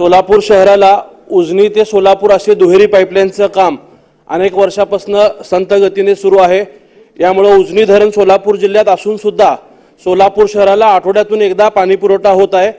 सोलापूर शहराला उजनी ते सोलापूर असे दुहेरी पाईपलाईनचं काम अनेक वर्षापासून संत गतीने सुरू आहे. यामुळं उजनी धरण सोलापूर जिल्ह्यात असून सुद्धा सोलापूर शहराला आठवड्यातून एकदा पाणी पुरवठा होत आहे.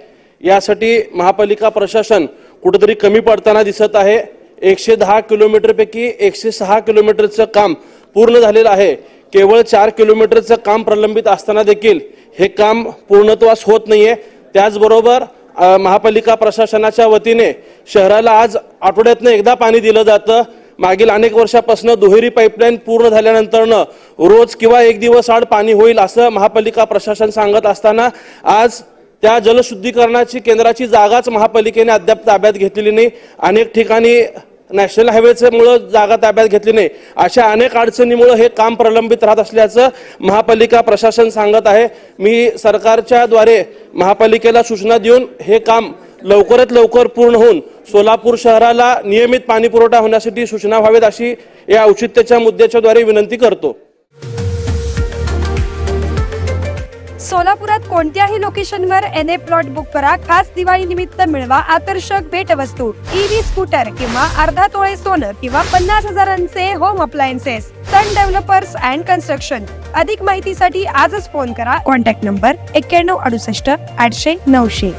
यासाठी महापालिका प्रशासन कुठेतरी कमी पडताना दिसत आहे. एकशे दहा किलोमीटरपैकी एकशे सहा किलोमीटरचं काम पूर्ण झालेलं आहे. केवळ चार किलोमीटरचं काम प्रलंबित असताना देखील हे काम पूर्णत्वास होत नाही आहे त्याचबरोबर महापालिका प्रशासनाच्या वतीने शहराला आज आठवड्यातनं एकदा पाणी दिलं जातं. मागील अनेक वर्षापासून दुहेरी पाईपलाईन पूर्ण झाल्यानंतरनं रोज किंवा एक दिवस आड पाणी होईल असं महापालिका प्रशासन सांगत असताना आज त्या जलशुद्धीकरणाची केंद्राची जागाच महापालिकेने अद्याप ताब्यात घेतलेली नाही. अनेक ठिकाणी नॅशनल हायवेचे जागा ताब्यात घेतली नाही. अशा अनेक अडचणीमुळे हे काम प्रलंबित राहत असल्याचं महापालिका प्रशासन सांगत आहे. मी सरकारच्या द्वारे महापालिकेला सूचना देऊन हे काम लवकरात लवकर पूर्ण होऊन सोलापूर शहराला नियमित पाणीपुरवठा होण्यासाठी सूचना व्हावेत अशी या औचित्याच्या मुद्द्याच्या द्वारे विनंती करतो. सोलापुरात कोणत्याही लोकेशनवर एन ए प्लॉट बुक करा. खास दिवाळी निमित्त मिळवा आकर्षक भेटवस्तू. ईव्ही स्कूटर किंवा अर्धा तोळे सोनं किंवा पन्नास हजारांचे home appliances sun developers and construction अधिक माहितीसाठी आजच फोन करा. कॉन्टॅक्ट नंबर एक्क्याण्णव अडुसष्ट आठशे नऊशे.